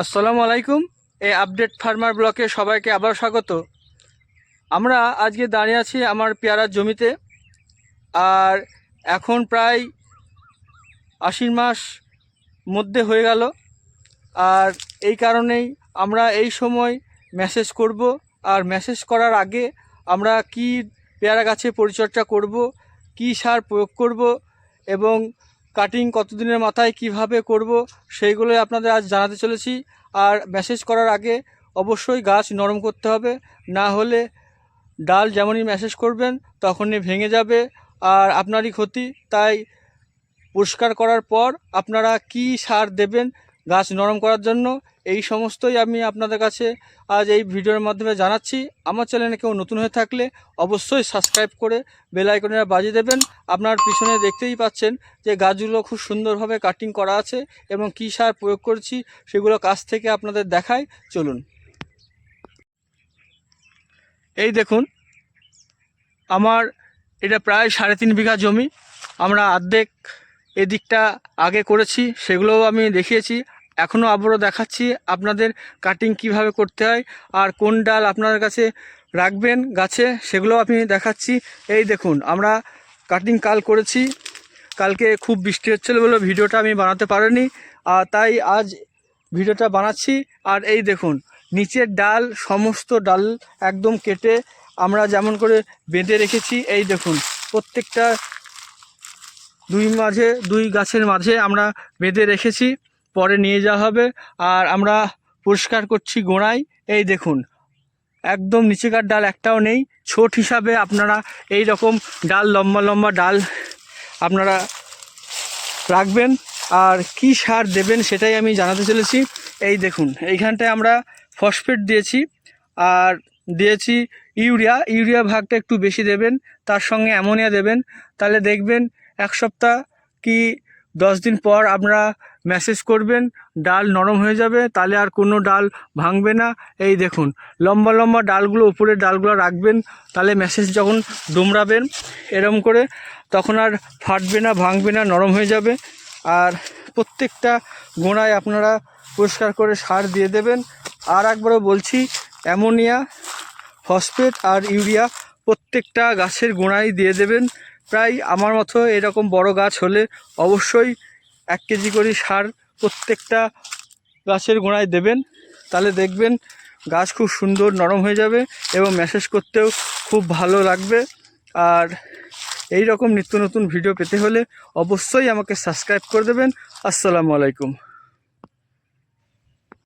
আসসালামু আলাইকুম এই আপডেট ফার্মার ব্লকে সবাইকে আবার স্বাগত। আমরা আজকে দাঁড়িয়ে আছি আমার পেয়ারার জমিতে, আর এখন প্রায় আশির মাস মধ্যে হয়ে গেল, আর এই কারণেই আমরা এই সময় মেসেজ করব, আর মেসেজ করার আগে আমরা কি পেয়ারা গাছে পরিচর্যা করব, কি সার প্রয়োগ করব, এবং কাটিং কতদিনের মাথায় কীভাবে করব সেইগুলোই আপনাদের আজ জানাতে চলেছি। আর মেসেজ করার আগে অবশ্যই গাছ নরম করতে হবে, না হলে ডাল যেমনই মেসেজ করবেন তখনই ভেঙে যাবে আর আপনারই ক্ষতি। তাই পরিষ্কার করার পর আপনারা কি সার দেবেন গাছ নরম করার জন্য এই সমস্তই আমি আপনাদের কাছে আজ এই ভিডিওর মাধ্যমে জানাচ্ছি। আমার চ্যানেলে কেউ নতুন হয়ে থাকলে অবশ্যই সাবস্ক্রাইব করে বেল আইকনটা বাজিয়ে দেবেন। আপনার পিছনে দেখতেই পাচ্ছেন যে গাছগুলো খুব সুন্দরভাবে কাটিং করা আছে এবং কী সার প্রয়োগ করছি সেগুলো কাছ থেকে আপনাদের দেখায় চলুন। এই দেখুন, আমার এটা প্রায় সাড়ে তিন বিঘা জমি। আমরা অর্ধেক এদিকটা আগে করেছি, সেগুলোও আমি দেখিয়েছি। এখনও আবারও দেখাচ্ছি আপনাদের কাটিং কীভাবে করতে হয় আর কোন ডাল আপনাদের কাছে রাখবেন গাছে, সেগুলোও আমি দেখাচ্ছি। এই দেখুন, আমরা কাটিং কাল করেছি। কালকে খুব বৃষ্টি হচ্ছিল বলে ভিডিওটা আমি বানাতে পারিনি, আর তাই আজ ভিডিওটা বানাচ্ছি। আর এই দেখুন, নিচের ডাল, সমস্ত ডাল একদম কেটে আমরা যেমন করে বেঁধে রেখেছি, এই দেখুন, প্রত্যেকটা দুই মাঝে, দুই গাছের মাঝে আমরা বেঁধে রেখেছি। পরে নিয়ে যাওয়া হবে। আর আমরা পরিষ্কার করছি গোড়ায়। এই দেখুন, একদম নিচেকার ডাল একটাও নেই। ছোট হিসাবে আপনারা এই রকম ডাল, লম্বা লম্বা ডাল আপনারা রাখবেন। আর কি সার দেবেন সেটাই আমি জানাতে চলেছি। এই দেখুন, এইখানটায় আমরা ফসফেট দিয়েছি। আর দিয়েছি ইউরিয়া। ইউরিয়া ভাগটা একটু বেশি দেবেন, তার সঙ্গে অ্যামোনিয়া দেবেন। তাহলে দেখবেন এক সপ্তাহ কি দশ দিন পর আপনারা ম্যাসেজ করবেন, ডাল নরম হয়ে যাবে, তাহলে আর কোনো ডাল ভাঙবে না। এই দেখুন, লম্বা লম্বা ডালগুলো উপরের ডালগুলো রাখবেন, তাহলে মেসেজ যখন দুমড়াবেন এরম করে, তখন আর ফাটবে না, ভাঙবে না, নরম হয়ে যাবে। আর প্রত্যেকটা গোড়ায় আপনারা পরিষ্কার করে সার দিয়ে দেবেন। আর একবারও বলছি, অ্যামোনিয়া, ফসফেট আর ইউরিয়া প্রত্যেকটা গাছের গোড়ায় দিয়ে দেবেন। প্রায় আমার মতো এরকম বড় গাছ হলে অবশ্যই এক কেজি করে সার প্রত্যেকটা গাছের গোড়ায় দেবেন। তাহলে দেখবেন গাছ খুব সুন্দর নরম হয়ে যাবে এবং মেসেজ করতেও খুব ভালো লাগবে। আর এই রকম নিত্য নতুন ভিডিও পেতে হলে অবশ্যই আমাকে সাবস্ক্রাইব করে দেবেন। আসসালামু আলাইকুম।